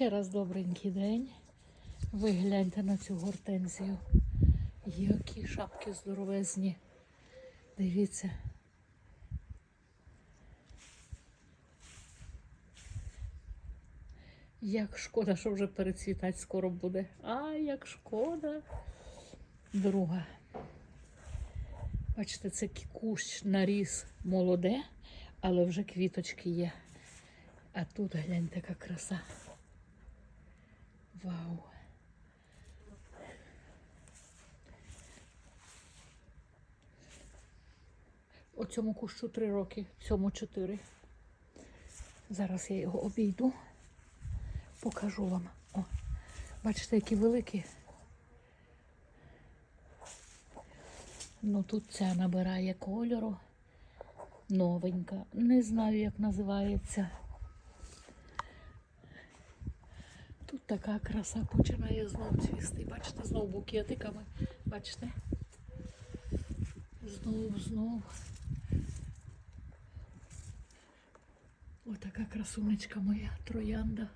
Ще раз добренький день. Ви гляньте на цю гортензію. Які шапки здоровезні. Дивіться. Як шкода, що вже перецвітати скоро буде. А, як шкода. Друга. Бачите, це кущ наріс молоде, але вже квіточки є. А тут гляньте, яка краса. Вау. О цьому кущу три роки, цьому чотири. Зараз я його обійду, покажу вам. О, бачите, які великі. Ну тут ця набирає кольору. Новенька. Не знаю, як називається. Тут така краса починає знов цвісти. Бачите, знов букетиками. Бачите? Знов, знов. Отака красунечка моя троянда.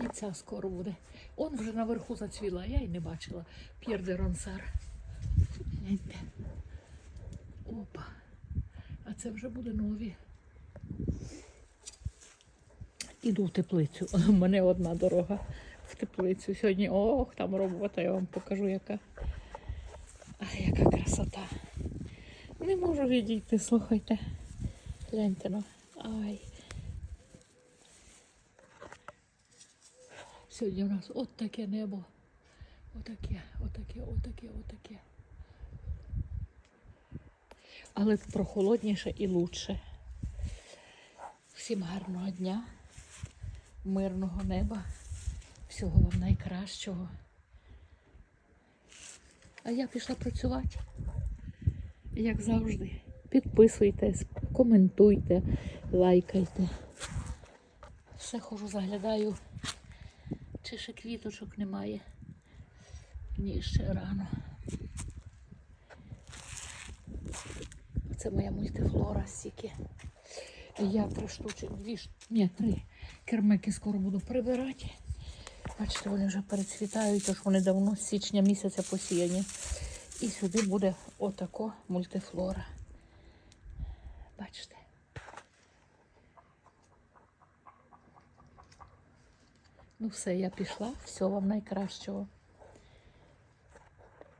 І ця скоро буде. Он вже наверху зацвіла, я й не бачила. П'єр де Ронсар. Опа. А це вже буде нові. Іду в теплицю. У мене одна дорога в теплицю. Сьогодні, ох, там робота, я вам покажу, яка. Ай, яка красота. Не можу відійти, слухайте. Гляньте ну. Ай. Сьогодні у нас от таке небо. Отаке, отаке, отаке, отаке. Але прохолодніше і лучше. Всім гарного дня, мирного неба, всього вам найкращого. А я пішла працювати. Як завжди. Підписуйтесь, коментуйте, лайкайте. Все хожу, заглядаю. Чи ще квіточок немає? Ні, ще рано. Це моя мультифлора стільки. Я три штучки, дві ні, три кермики скоро буду прибирати. Бачите, вони вже перецвітають, тож вони давно з січня місяця посіяні. І сюди буде отако мультифлора. Бачите. Ну все, я пішла. Всього вам найкращого.